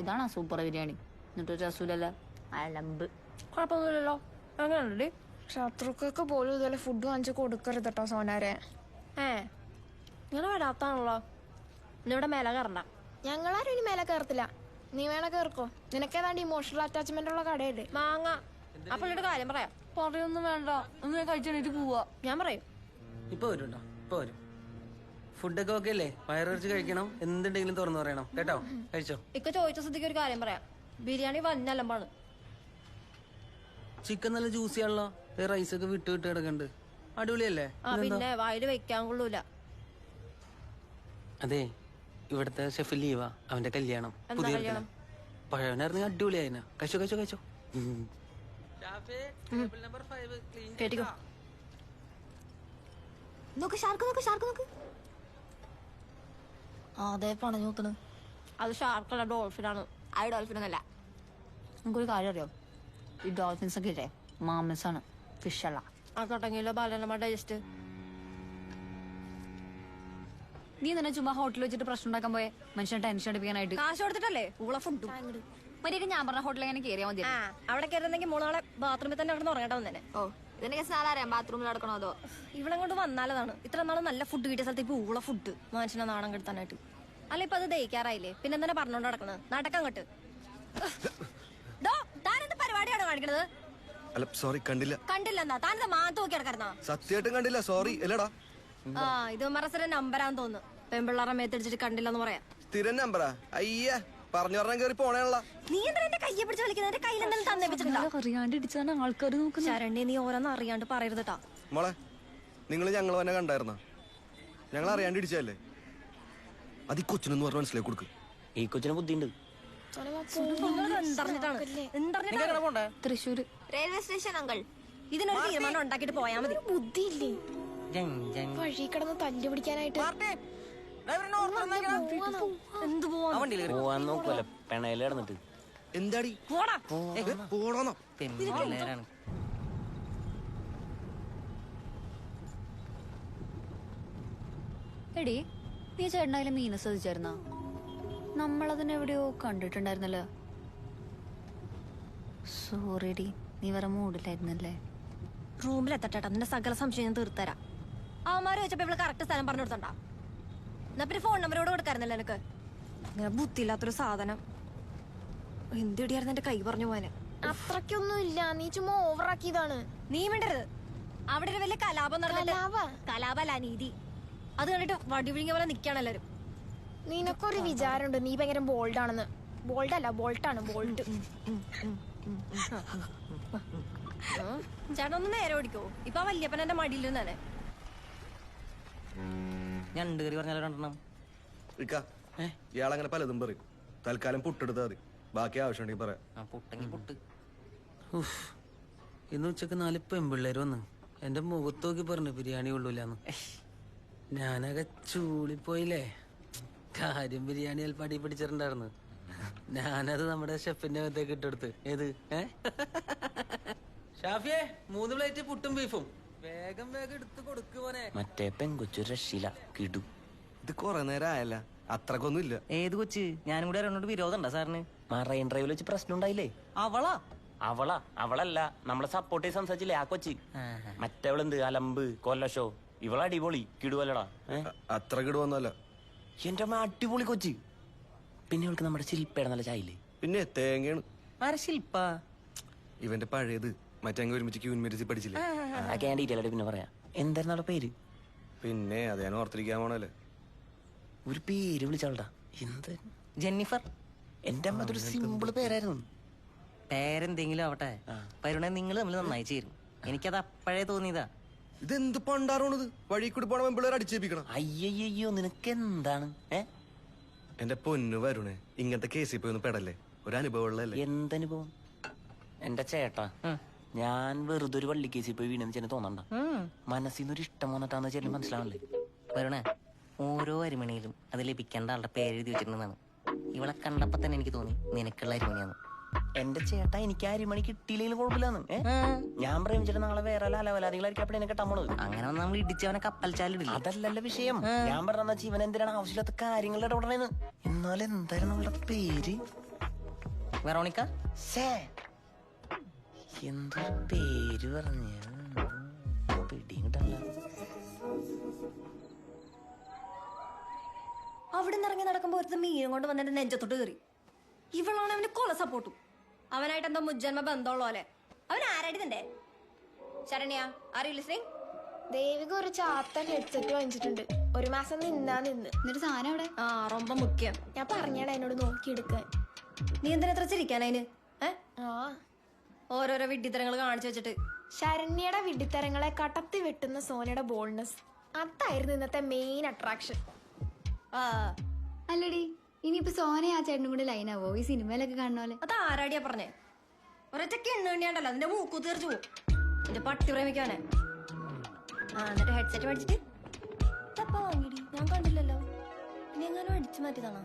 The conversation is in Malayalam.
ഇതാണോ സൂപ്പർ ബിരിയാണി. എന്നിട്ട് രസൂലല്ല അലമ്പ് കുഴപ്പമൊന്നുമില്ലല്ലോ. അങ്ങനെയുണ്ടടി ശത്രുക്കൾക്ക് പോലും ഇതുപോലെ ഫുഡ് വാങ്ങിച്ച് കൊടുക്കരുത് കേട്ടോ സോനാരെ. ഏ ഇങ്ങനെ വരാത്താണല്ലോ. ഇന്നിവിടെ മേലെ കയറണ്ട. ഞങ്ങളാരും ഇനി മേല കയറത്തില്ല. നീ വേണ കയറിക്കോ. നിനക്കേതാണ്ട് ഇമോഷണൽ അറ്റാച്ച്മെന്റ് ഉള്ള കടയല്ലേ? മാങ്ങ. അപ്പൊ കാര്യം പറയാം. പറയൊന്നും വേണ്ട. ഒന്ന് ഞാൻ കഴിച്ചെണീറ്റ് പോവാ. ഞാൻ പറയും. ഇപ്പൊ വരും ഇപ്പൊ വരും. ഫുഡൊക്കെ ഓക്കെ അല്ലേ വയറിറച്ച് കഴിക്കണം. എന്തുണ്ടെങ്കിലും തുറന്നു പറയണം. കേട്ടോ? കഴിച്ചോ? ഇക്ക ചോദിച്ച സ്ഥിതിക്ക് ഒരു കാര്യം പറയാം. ബിരിയാണി വന്നലമ്പാണ്. ചിക്കൻ നല്ല ജ്യൂസി ആണല്ലോ. റൈസ് ഒക്കെ വിട്ട് വിട്ട് കിടക്കണ്ട്. അടിപൊളിയല്ലേ? ആ പിന്നെ വായിൽ വെക്കാൻ കൊള്ളൂല. അതെ ഇവിടുത്തെ ഷെഫ് ലീവാ. അവന്റെ കല്യാണം. പുതിയ കല്യാണം? പഴവനായിരുന്നു അടിപൊളിയായിന. കഴിച്ചോ കഴിച്ചോ കഴിച്ചോ. കേട്ടിക്കോ? നോക്ക് ഷാർക്ക് നോക്ക് ഷാർക്ക് നോക്ക്. അതെ പണഞ്ഞു നോക്കണ്. അത് ഷാർക്കല്ല ഡോൾഫിനാണ്. ആ ഡോൾഫിനൊന്നല്ല നമുക്കൊരു കാര്യം അറിയാം? ഈ ഡോൾഫിൻസ് ഒക്കെ ഇല്ലേ? മാമസ് ആണ് ഫിഷ് അല്ല. ആ തുടങ്ങിയല്ലോ ബാലനമ്മ ഡൈജസ്റ്റ് നീ തന്നെ ചുമ്മാ ഹോട്ടലിൽ വെച്ചിട്ട് പ്രശ്നം ഉണ്ടാക്കാൻ പോയെ? മനുഷ്യനെ ടെൻഷൻ അടിപ്പിക്കാനായിട്ട്. കാശ് കൊടുത്തിട്ടല്ലേ? ഉള്ള ഫുഡ്. മര്യാദ ഞാൻ പറഞ്ഞ ഹോട്ടലിൽ എങ്ങനെ കയറിയാൽ മതി ആ അവിടെ കയറുന്നെങ്കിൽ മോളെ ബാത്റൂമിൽ തന്നെ അവിടെ ഉറങ്ങട്ടെ ഓ. ഇതിന്റെ കേസ് ആളറിയാം ബാത്റൂമിൽ നടക്കണോ അതോ? ഇവിടെ കൊണ്ട് വന്നാലതാണ്. ഇത്ര നാൾ നല്ല ഫുഡ് കിട്ടിയ സ്ഥലത്ത് ഇപ്പൊ ഊള ഫുഡ് മനുഷ്യനെ നാണം കെടുത്താനായിട്ട്. അല്ല ഇപ്പൊ അത് ദഹിക്കാറായില്ലേ? പിന്നെ എന്തിനാ പറഞ്ഞോണ്ട് നടക്കണത് നടക്കങ്ങോട്ട് താനെന്ത് പരിപാടിയാണ് കാണിക്കണത്? അല്ല സോറി കണ്ടില്ല. കണ്ടില്ല എന്താ താനെന്താ മാത്ത് നോക്കി കിടക്കരുന്നാ സത്യമായിട്ടും കണ്ടില്ല സോറി അല്ലടാ ആ ഇത് മറസര നമ്പരാന്ന് തോന്നുന്നു. പെൺപിള്ളാറെ മേത്തടിച്ചിട്ട് കണ്ടില്ലെന്ന് പറയാം. സ്ഥിരം നമ്പറാ അയ്യ. പറഞ്ഞു പറഞ്ഞാൽ കേറി പോണേള്ള നീ എന്താ എന്റെ കയ്യെ പിടിച്ച് കളിക്കുന്നത് എന്റെ കയ്യിൽ എന്തെങ്കിലും തന്നേപ്പിച്ചിട്ടുണ്ടോ അറിയാണ്ട് ഇടിച്ചാണ് ആൾക്കാർ നോക്കുന്നത്. ശരണ്യ നീ ഓരോന്ന് അറിയാണ്ട് പറയരുതട്ടാ മോളെ നിങ്ങൾ ഞങ്ങൾ തന്നെ കണ്ടായിരുന്ന? ഞങ്ങൾ അറിയാണ്ട് ഇടിച്ചല്ലേ അത് ഈ കൊച്ചിനെന്ന് പറഞ്ഞ് മനസ്സിലാക്കി കൊടുക്ക്. ഈ കൊച്ചിന് ബുദ്ധിയുണ്ട്. എന്തറിഞ്ഞിട്ടാണ് തൃശ്ശൂര്. Railway station uncle. ഇതിനൊരു തീരുമാനം ഉണ്ടാക്കിട്ട് പോയാ മതി. ബുദ്ധിയില്ലേ? വഴി കിടന്ന് തല്ലു എന്താടി? എടി നീ ചേട്ടനായാലും മീന ശ്രദ്ധിച്ചായിരുന്ന? നമ്മളതിനെവിടെയോ കണ്ടിട്ടുണ്ടായിരുന്നല്ലോ. സോറി ഡി നീ വേറെ മൂടില്ലായിരുന്നല്ലേ റൂമിലെത്തട്ടെ നിന്റെ സകല സംശയം ഞാൻ തീർത്തരാം. അവന്മാരെ വെച്ചപ്പോ ഇവൾ കറക്റ്റ് സ്ഥലം പറഞ്ഞു കൊടുത്തണ്ടാ എന്നാ പിന്നെ ഫോൺ നമ്പറോട് കൊടുക്കാറുന്നല്ലോ എനിക്ക്. ഇങ്ങനെ ബുദ്ധിയില്ലാത്തൊരു സാധനം. എന്തിടിയായിരുന്നു എന്റെ കൈ പറഞ്ഞു പോവാന്? അത്രക്കൊന്നും ഇല്ല. നീ ചുമ്മാ ഓവറാക്കിയതാണ്. നീ മിണ്ടരുത്. അവിടെ ഒരു വലിയ കലാപം നടന്നിട്ട്. കലാപ? കലാപല്ല നീതി അത് കണ്ടിട്ട് വടി വിഴുങ്ങിയ പോലെ നിക്കാണ് എല്ലാരും. നിനക്കൊരു വിചാരമുണ്ട്. നീ ഭയങ്കര ബോൾഡ് ആണെന്ന് ബോൾഡ് അല്ല ബോൾട്ടാണ് ബോൾട്ട് ചേട്ടൻ ഒന്ന് നേരെ ഓടിക്കോ. ഇപ്പൊ വല്യപ്പൻ എന്റെ ഞണ്ട് കറി പറഞ്ഞാലോ രണ്ടെണ്ണം? ഇയാളങ്ങനെ പലതും പറയും. തൽക്കാലം പുട്ടെടുത്താൽ മതി. ബാക്കി ആവശ്യമുണ്ടെങ്കിൽ പറയാം. ആ പുട്ട്. ഇന്ന് ഉച്ചയ്ക്ക് നാല് പെൺപിള്ളേര് വന്ന്. എന്റെ മുഖത്ത് നോക്കി പറഞ്ഞു ബിരിയാണി കൊള്ളൂലെന്ന്. ഞാനൊക്കെ ചൂളിപ്പോയില്ലേ? കാര്യം ബിരിയാണി അല്പം അടി പിടിച്ചിട്ടുണ്ടായിരുന്നു. ഞാനത് നമ്മുടെ ഷെഫിന്റെ അകത്തേക്ക് ഇട്ടെടുത്ത്. ഏത്? ഏ? ഷാഫിയെ മൂന്ന് പ്ലേറ്റ് പുട്ടും ബീഫും. വേഗം വേഗം എടുത്ത് കൊടുക്കുവനെ മറ്റേ പെങ്കൊച്ചു രക്ഷില കിടു. ഇത് കൊറേ നേരം ആയല്ല അത്രക്കൊന്നും ഇല്ല ഏത് കൊച്ച്? ഞാനും കൂടെ അറിയണോണ്ട് വിരോധം ഉണ്ടോ സാറിന്? മറൈൻ ഡ്രൈവിൽ വെച്ച് പ്രശ്നം ഉണ്ടായില്ലേ? അവളാ? അവളാ. അവളല്ല. നമ്മളെ സപ്പോർട്ട് ചെയ്ത് സംസാരിച്ചില്ലേ ആ കൊച്ചി? മറ്റവളെന്ത്? അലമ്പ് കൊല്ലശോ ഇവള അടിപൊളി. കിടുവല്ലടാ ഏ? അത്ര കിടുവന്നല്ല എന്റെ അമ്മ അടിപൊളി കൊച്ചി. പിന്നെ ഇവൾക്ക് നമ്മുടെ ശില്പയുടെ നല്ല ചായയില്ലേ? പിന്നെ തേങ്ങയാണ്. ആരാ ശില്പ? ഇവന്റെ പഴയത്. മറ്റങ്ങ് ഒരുമിച്ച് ക്യൂൻ മെരിച്ച് പഠിച്ചില്ലേ? ആ ഡീറ്റെയിൽ ആയിട്ട് പിന്നെ പറയാം. എന്തായിരുന്നു പേര്? പിന്നെ അത് ഞാൻ ഓർത്തിരിക്കാൻ പോണല്ലേ ഒരു പേര് വിളിച്ചാളടാ എന്ത്? ജെന്നിഫർ? എന്റെ അമ്മ അതൊരു സിമ്പിൾ പേരായിരുന്നു. പേരെന്തെങ്കിലും ആവട്ടെ. പരുണ നിങ്ങൾ തമ്മിൽ നന്നായി ചേരും. എനിക്കത് അപ്പോഴേ തോന്നിയതാ. ഇതെന്ത് പണ്ടാറോണത്? വഴി കൂടി പോണ പെമ്പിള്ളേർ അടിച്ചേപ്പിക്കണം അയ്യയ്യോ നിനക്ക് എന്താണ് ഏ? എന്റെ പൊന്നു വരുണേ ഇങ്ങനത്തെ കേസിൽ പോയി ഒന്ന് പെടല്ലേ? ഒരു അനുഭവം ഉള്ളല്ലേ എന്തനുഭവം? എന്റെ ചേട്ടാ. ഞാൻ വെറുതെ ഒരു വള്ളിക്കേസിൽ പോയി വീണെന്ന് ചെന്ന് തോന്നണ്ട. മനസ്സിൽ ഒരു ഇഷ്ടം വന്നിട്ടാന്ന് ചെല്ലു മനസ്സിലാവല്ലേ വരണേ. ഓരോ അരിമണിയിലും അത് ലഭിക്കേണ്ട ആളുടെ പേര് എഴുതി വെച്ചിട്ടുണ്ടെന്നാണ് ഇവളെ കണ്ടപ്പോ തന്നെ എനിക്ക് തോന്നി നിനക്കുള്ള അരിമണിയാണ് എന്റെ ചേട്ടാ എനിക്ക് അരിമണി കിട്ടിയില്ലെങ്കിലും കുഴപ്പമില്ലാന്ന്? ഞാൻ പ്രേമിച്ചിട്ട് നാളെ വേറെ അലവലാദികളായിരിക്കും എന്നെ കിട്ടാൻ അങ്ങനെ നമ്മൾ ഇടിച്ചവനെ കപ്പൽ ചാലിടില്ല? അതല്ലല്ല വിഷയം. ഞാൻ പറഞ്ഞ ജീവൻ എന്തിനാണ് ആവശ്യമില്ലാത്ത കാര്യങ്ങളുടെ ഇടപെടണേന്ന്? എന്നാൽ എന്തായാലും നമ്മളുടെ പേര്? വെറോണിക്ക? എന്തൊരു പേര് പറഞ്ഞു. പിടിയിട്ടല്ല അവിടെ നിന്ന് ഇറങ്ങി നടക്കുമ്പോ ഒരു മീനും കൊണ്ട് വന്നിട്ട് നെഞ്ചത്തോട്ട് കയറി ഇവളാണ് അവന് കൊല സപ്പോർട്ടും അവനായിട്ട് എന്തോ മുജ്ജന്മ ബന്ധമുള്ള പോലെ. അവൻ ആരാടിതണ്ടേ ശരണ്യ ആർ സിംഗ് ദേവിക ഒരു ചാത്തൻ ഹെഡ്സെറ്റ് വാങ്ങിച്ചിട്ടുണ്ട്. ഒരു മാസം നിന്നാ നിന്ന്. എന്നിട്ട് സാധനം അവിടെ ആ റൊമ്പ മുഖ്യം. ഞാൻ പറഞ്ഞാണ് എന്നോട് നോക്കിയെടുക്കാൻ. നീ എന്തിനാ എത്ര ചിരിക്കാനതിന് ഏ? ആ. ഓരോരോ വിഡ്ഢിത്തരങ്ങൾ കാണിച്ചു വെച്ചിട്ട്. ശരണ്യയുടെ വിഡിത്തരങ്ങളെ കടത്തി വെട്ടുന്ന സോനയുടെ ബോൾനസ് അതായിരുന്നു ഇന്നത്തെ മെയിൻ അട്രാക്ഷൻ ആ. അല്ലടി ഇനിയിപ്പോ സോന ആ ചേട്ടനും കൂടി ആവോ? ഈ സിനിമയിലൊക്കെ കാണുന്ന പോലെ. അത് ആരാടിയാ പറഞ്ഞേ? ഒരൊറ്റ എണ്ണ എണ്ണിയാണ്ടല്ലോ അതിന്റെ മൂക്കു തീർച്ചു പോകും എന്റെ പട്ടി പ്രേമിക്കാനെ ആ എന്നിട്ട് ഹെഡ്സെറ്റ് മേടിച്ചിട്ട്. വാങ്ങിടി ഞാൻ കണ്ടില്ലല്ലോ. ഇനി എങ്ങാനും അടിച്ചു മാറ്റിയതാണോ?